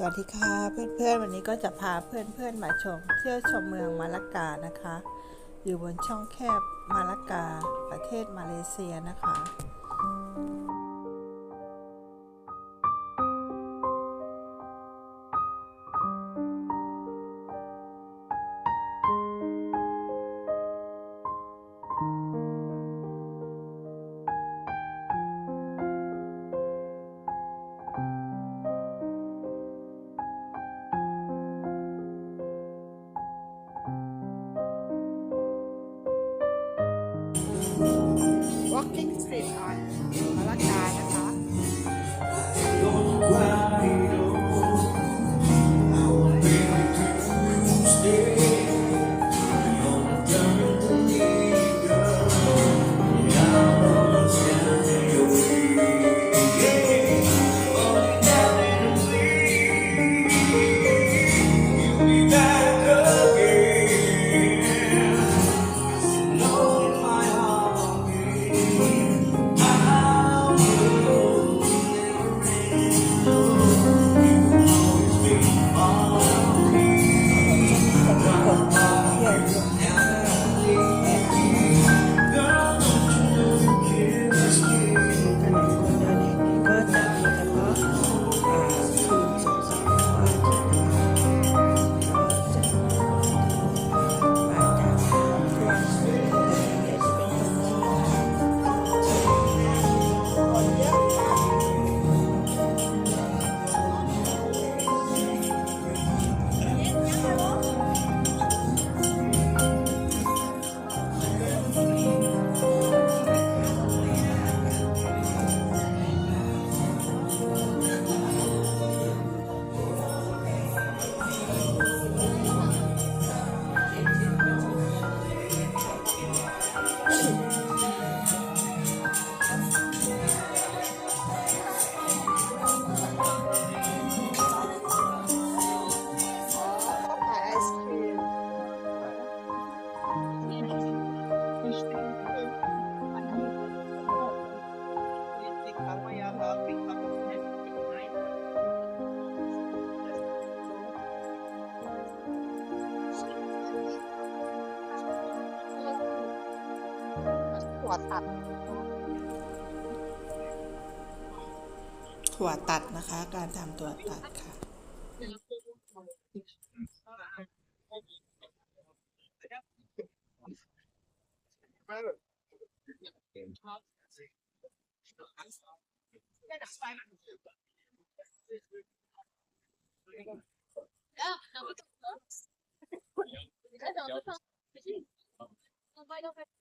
สวัสดีค่ะเพื่อนๆ วันนี้ก็จะพาเพื่อนๆมาชม เที่ยวชมเมืองมาลากานะคะ อยู่บนช่องแคบมาลากา ประเทศมาเลเซียนะคะ sit on หัวตัดถั่วตัดนะคะ การทำตัวตัดค่ะเ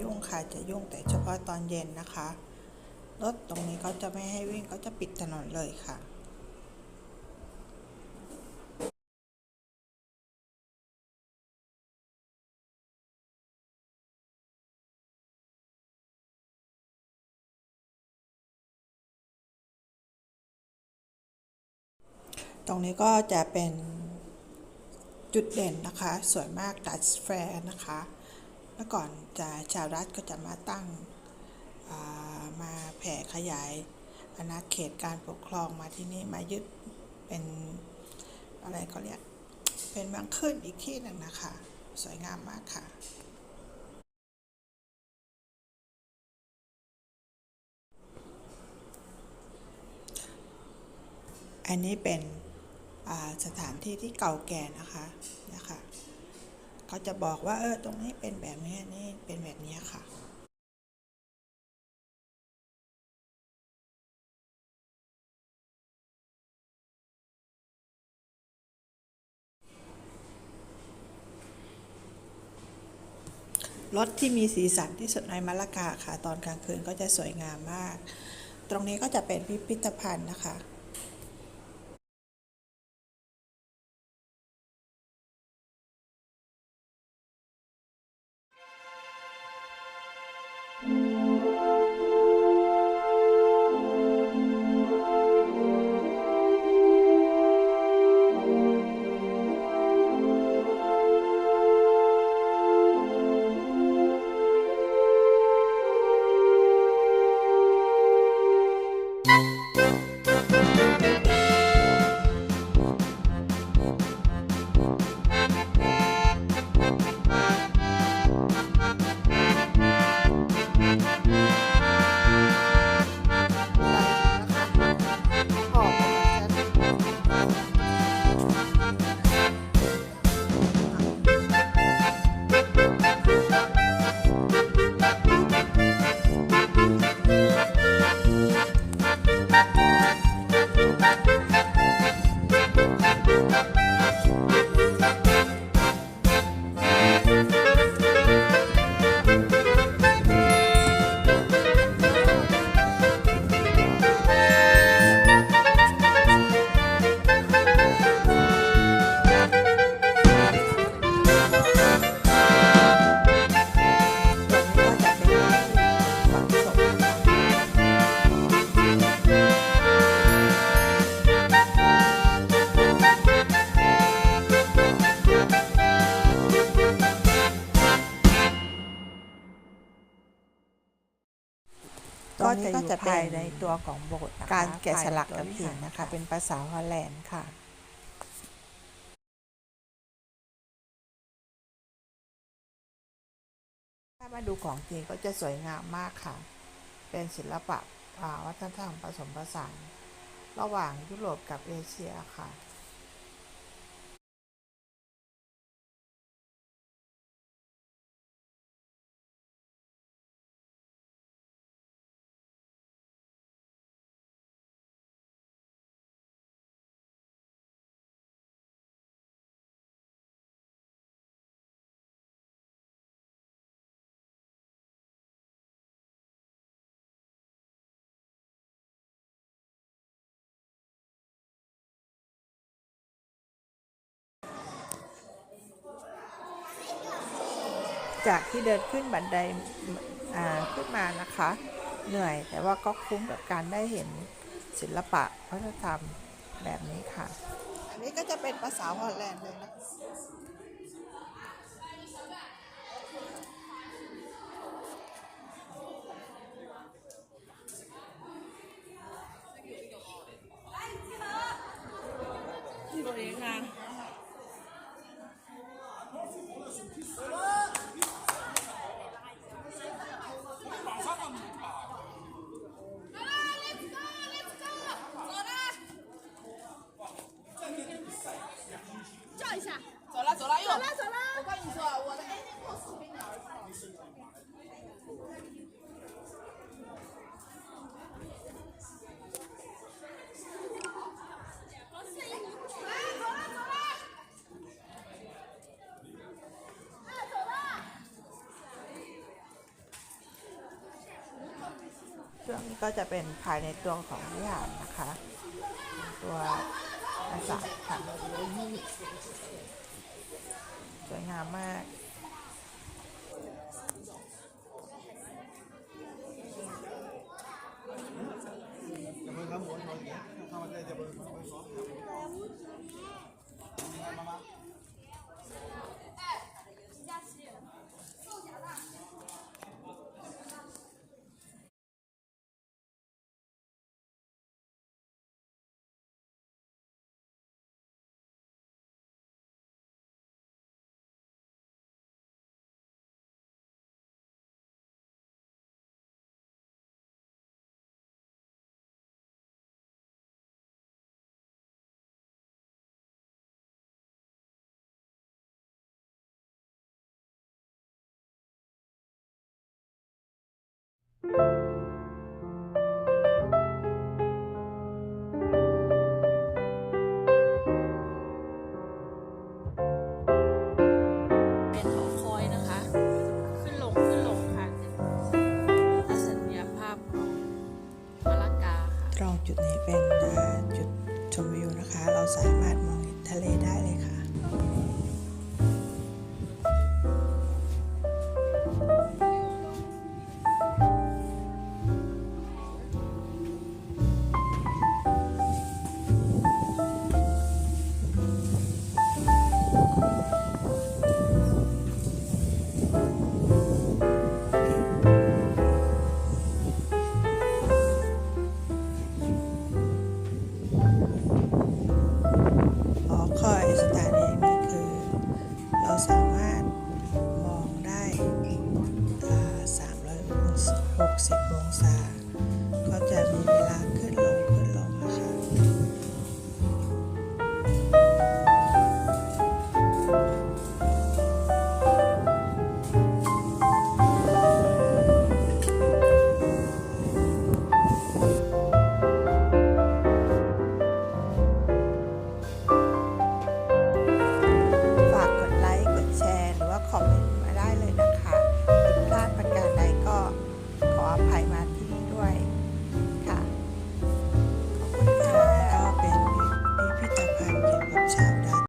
ยุ่งค่ะ จะยุ่งแต่เฉพาะตอนเย็นนะคะ รถตรงนี้เขาจะไม่ให้วิ่งเขาจะปิดถนนเลยค่ะตรงนี้ก็จะเป็นจุดเด่นนะคะ สวยมากดัชแฟร์นะคะ เมื่อก่อนจะชาวรัฐก็จะมาตั้งามาแผ่ขยายอาณาเขตการปกครองมาที่นี่มายึดเป็นอะไรเขาเรียกเป็นบางขึ้นอีกที่หนึ่งนะคะ สวยงามมากค่ะ อันนี้เป็นสถานที่ที่เก่าแก่นะคะนะคะ เขาจะบอกว่าเออตรงนี้เป็นแบบนี้นี่เป็นแบบนี้ค่ะรถที่มีสีสันที่สุดในมะละกาค่ะ ตอนกลางคืนก็จะสวยงามมาก ตรงนี้ก็จะเป็นพิพิธภัณฑ์นะคะ ตร จะอยู่ภายในตัวของโบสถ์นะคะการแกะสลักกับหินนะคะ เป็นภาษาฮอลแลนด์ค่ะถ้ามาดูของจริงก็จะสวยงามมากค่ะ เป็นศิลปะอ่าวัฒนธรรมผสมผสานระหว่างยุโรปกับเอเชียค่ะ จากที่เดินขึ้นบันไดขึ้นมานะคะ เหนื่อยแต่ว่าก็คุ้มกับการได้เห็นศิลปะวัฒนธรรมแบบนี้ค่ะ อันนี้ก็จะเป็นภาษาฮอลแลนด์เลยนะ ช่วงนี้ก็จะเป็นภายในตัวของวิหารนะคะ ตัวอาสาค่ะสวยงามมาก เป็นหอคอยนะคะ ขึ้นลงขึ้นลงค่ะทัศนียภาพของมะละกาค่ะ ตรงจุดนี้เป็นจุดชมวิวนะคะ เราสามารถมองเห็นทะเลได้เลยค่ะ